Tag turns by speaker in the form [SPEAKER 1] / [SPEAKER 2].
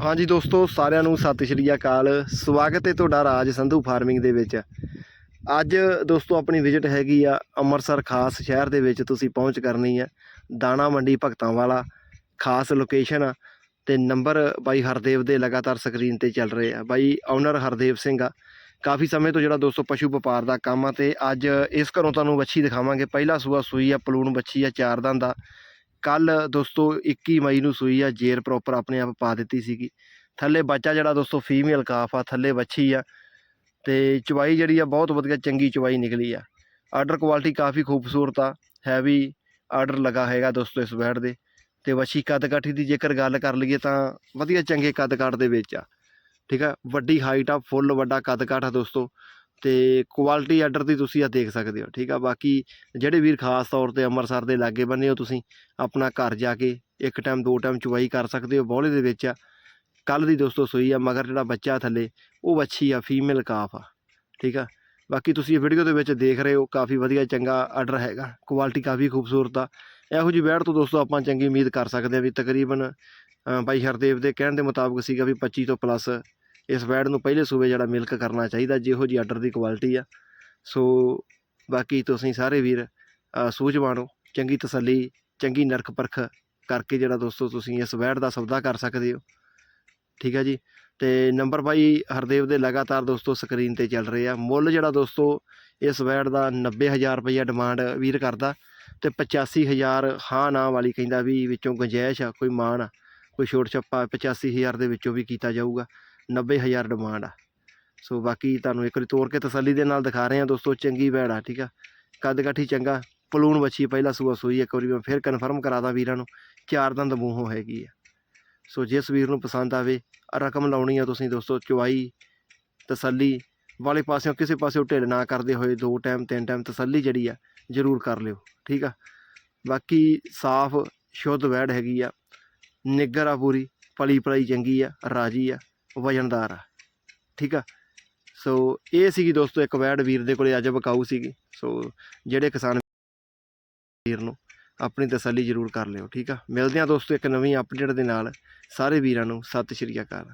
[SPEAKER 1] ਹਾਂਜੀ ਦੋਸਤੋ, ਸਾਰਿਆਂ ਨੂੰ ਸਤਿ ਸ਼੍ਰੀ ਅਕਾਲ। ਸਵਾਗਤ ਹੈ ਤੁਹਾਡਾ ਰਾਜ ਸੰਧੂ ਫਾਰਮਿੰਗ ਦੇ ਵਿੱਚ। ਅੱਜ ਦੋਸਤੋ, ਆਪਣੀ ਵਿਜ਼ਿਟ ਹੈਗੀ ਆ ਅੰਮ੍ਰਿਤਸਰ ਖਾਸ ਸ਼ਹਿਰ ਦੇ ਵਿੱਚ ਤੁਸੀਂ ਪਹੁੰਚ ਕਰਨੀ ਹੈ। ਦਾਣਾ ਮੰਡੀ ਭਗਤਾਂ ਵਾਲਾ ਖਾਸ ਲੋਕੇਸ਼ਨ ਆ ਤੇ ਨੰਬਰ ਬਾਈ ਹਰਦੇਵ ਦੇ ਲਗਾਤਾਰ ਸਕਰੀਨ ਤੇ ਚੱਲ ਰਹੇ ਆ। ਬਾਈ ਓਨਰ ਹਰਦੇਵ ਸਿੰਘ ਆ। ਕਾਫੀ ਸਮੇਂ ਤੋਂ ਜਿਹੜਾ ਦੋਸਤੋ, ਪਸ਼ੂ ਵਪਾਰ ਦਾ ਕੰਮ ਆ ਤੇ ਅੱਜ ਇਸ ਘਰੋਂ ਤੁਹਾਨੂੰ ਵੱਛੀ ਦਿਖਾਵਾਂਗੇ। ਪਹਿਲਾ ਸੂਆ ਸੂਈ ਆ, ਪਲੂਣ ਵੱਛੀ ਆ, ਚਾਰ ਦੰਦ ਦਾ ਕੱਲ੍ਹ ਦੋਸਤੋ 21 ਮਈ ਨੂੰ ਸੂਈ ਆ, ਜੇਰ ਪ੍ਰੋਪਰ ਆਪਣੇ ਆਪ ਪਾ ਦਿੱਤੀ ਸੀਗੀ। ਥੱਲੇ ਬੱਚਾ ਜਿਹੜਾ ਦੋਸਤੋ ਫੀਮੇਲ ਕਾਫ ਆ, ਥੱਲੇ ਵੱਛੀ ਆ। ਤੇ ਚਵਾਈ ਜਿਹੜੀ ਆ, ਬਹੁਤ ਵਧੀਆ ਚੰਗੀ ਚਵਾਈ ਨਿਕਲੀ ਆ। ਆਰਡਰ ਕੁਆਲਿਟੀ ਕਾਫੀ ਖੂਬਸੂਰਤ ਆ ਹੈਵੀ ਆਰਡਰ ਲਗਾ ਹੈਗਾ ਦੋਸਤੋ ਇਸ ਬੈਡ ਦੇ। ਤੇ ਵੱਛੀ ਕੱਦ ਕਾਠੀ ਦੀ ਜੇਕਰ ਗੱਲ ਕਰ ਲਈਏ ਤਾਂ ਵਧੀਆ ਚੰਗੇ ਕੱਦ ਕਾਠ ਦੇ ਵਿੱਚ ਆ। ਠੀਕ ਆ? ਵੱਡੀ ਹਾਈਟ ਆ ਫੁੱਲ ਵੱਡਾ ਕੱਦ ਕਾਠ ਆ ਦੋਸਤੋ। ਤੇ ਕੁਆਲਿਟੀ ਆਰਡਰ ਦੀ ਤੁਸੀਂ ਆ ਦੇਖ ਸਕਦੇ ਹੋ, ਠੀਕ ਆ? ਬਾਕੀ ਜਿਹੜੇ ਵੀਰ ਖਾਸ ਤੌਰ ਤੇ ਅੰਮ੍ਰਿਤਸਰ ਦੇ ਲਾਗੇ ਬੰਨੇ ਹੋ ਤੁਸੀਂ, ਆਪਣਾ ਘਰ ਜਾ ਕੇ ਇੱਕ ਟਾਈਮ ਦੋ ਟਾਈਮ ਚੁਵਾਈ ਕਰ ਸਕਦੇ ਹੋ ਬੌਲੇ ਦੇ ਵਿੱਚ ਆ। ਕੱਲ ਦੀ ਦੋਸਤੋ ਸੋਈ ਆ, ਮਗਰ ਜਿਹੜਾ ਬੱਚਾ ਥੱਲੇ, ਉਹ ਵੱਛੀ ਆ ਫੀਮੇਲ ਕਾਫ ਆ, ਠੀਕ ਆ? ਬਾਕੀ ਤੁਸੀਂ ਇਹ ਵੀਡੀਓ ਦੇ ਵਿੱਚ ਦੇਖ ਰਹੇ ਹੋ, ਕਾਫੀ ਵਧੀਆ ਚੰਗਾ ਆਰਡਰ ਹੈਗਾ। ਕੁਆਲਿਟੀ ਕਾਫੀ ਖੂਬਸੂਰਤ ਆ। ਇਹੋ ਜਿਹੀ ਬੈੜ ਤੋਂ ਦੋਸਤੋ ਆਪਾਂ ਚੰਗੀ ਉਮੀਦ ਕਰ ਸਕਦੇ ਆ ਵੀ ਤਕਰੀਬਨ ਬਾਈ ਹਰਦੇਵ ਦੇ ਕਹਿਣ ਦੇ ਮੁਤਾਬਕ ਸੀਗਾ ਵੀ 25 ਤੋਂ ਪਲੱਸ ਇਸ ਬੈੜ ਨੂੰ ਪਹਿਲੇ ਸੂਬੇ ਜਿਹੜਾ ਮਿਲਕ ਕਰਨਾ ਚਾਹੀਦਾ ਜਿਹੋ ਜੀ ਆਰਡਰ ਦੀ ਕੁਆਲਿਟੀ ਆ। ਸੋ ਬਾਕੀ ਤੁਸੀਂ ਸਾਰੇ ਵੀਰ ਅ, ਸੂਝਵਾਨ ਚੰਗੀ ਤਸੱਲੀ ਚੰਗੀ ਨਰਕ ਪਰਖ ਕਰਕੇ ਜਿਹੜਾ ਦੋਸਤੋ ਤੁਸੀਂ ਇਸ ਵੈਟ ਦਾ ਸੌਦਾ ਕਰ ਸਕਦੇ ਹੋ। ਠੀਕ ਹੈ ਜੀ? ਤੇ ਨੰਬਰ ਬਾਈ ਹਰਦੇਵ ਦੇ ਲਗਾਤਾਰ ਦੋਸਤੋ ਸਕਰੀਨ ਤੇ ਚੱਲ ਰਹੇ ਆ। ਮੁੱਲ ਜਿਹੜਾ ਦੋਸਤੋ ਇਸ ਵੈਟ ਦਾ 90000 ਰੁਪਈਆ ਡਿਮਾਂਡ ਵੀਰ ਕਰਦਾ ਤੇ 85000 ਹਾਂ ਨਾ ਵਾਲੀ ਕਹਿੰਦਾ ਵੀ ਵਿੱਚੋਂ ਗੁੰਜਾਇਸ਼ ਆ ਕੋਈ ਮਾਣ ਆ ਕੋਈ ਛੋਟ ਛੱਪਾ 85000 ਦੇ ਵਿੱਚੋਂ ਵੀ ਕੀਤਾ ਜਾਊਗਾ। 90000 ਡਿਮਾਂਡ ਆ। ਸੋ ਬਾਕੀ ਤੁਹਾਨੂੰ ਇੱਕ ਵਾਰੀ ਤੋੜ ਕੇ ਤਸੱਲੀ ਦੇ ਨਾਲ ਦਿਖਾ ਰਹੇ ਹਾਂ ਦੋਸਤੋ, ਚੰਗੀ ਵੈੜ ਆ, ਠੀਕ ਆ? ਕੱਦ ਕਾਠੀ ਚੰਗਾ, ਪਲੂਣ ਵੱਛੀ ਪਹਿਲਾ ਸੂਆ ਸੂਈ, ਇੱਕ ਵਾਰੀ ਮੈਂ ਫਿਰ ਕਨਫਰਮ ਕਰਾਦਾ ਵੀਰਾਂ ਨੂੰ, ਚਾਰ ਦੰਦ ਮੂੰਹੋਂ ਹੈਗੀ ਆ। ਸੋ ਜਿਸ ਵੀਰ ਨੂੰ ਪਸੰਦ ਆਵੇ, ਰਕਮ ਲਾਉਣੀ ਆ ਤੁਸੀਂ ਦੋਸਤੋ, ਚੁਆਈ, ਤਸੱਲੀ, ਵਾਲੇ ਪਾਸਿਓਂ ਕਿਸੇ ਪਾਸਿਓਂ ਢਿੱਲ ਨਾ ਕਰਦੇ ਹੋਏ ਦੋ ਟਾਈਮ ਤਿੰਨ ਟਾਈਮ ਤਸੱਲੀ ਜਿਹੜੀ ਆ, ਜ਼ਰੂਰ ਕਰ ਲਿਓ, ਠੀਕ ਆ? ਬਾਕੀ ਸਾਫ਼, ਸ਼ੁੱਧ ਵੈੜ ਹੈਗੀ ਆ। ਨਿੱਗਰ ਆ ਪੂਰੀ, ਪਲੀ ਪਲਾਈ ਚੰਗੀ ਆ, ਰਾਜੀ ਆ। ਵਜਨਦਾਰ ਆ। ਠੀਕ ਆ? ਸੋ ਇਹ ਸੀਗੀ ਦੋਸਤੋ, ਇੱਕ ਵੈੜ ਵੀਰ ਦੇ ਕੋਲੇ ਅੱਜ ਬਕਾਊ ਸੀਗੀ। ਸੋ ਜਿਹੜੇ ਕਿਸਾਨ ਵੀਰ ਨੂੰ ਆਪਣੀ ਤਸੱਲੀ ਜ਼ਰੂਰ ਕਰ ਲਿਓ, ਠੀਕ ਆ? ਮਿਲਦੇ ਹਾਂ ਦੋਸਤੋ ਇੱਕ ਨਵੀਂ ਅਪਡੇਟ ਦੇ ਨਾਲ। ਸਾਰੇ ਵੀਰਾਂ ਨੂੰ ਸਤਿ ਸ਼੍ਰੀ ਅਕਾਲ।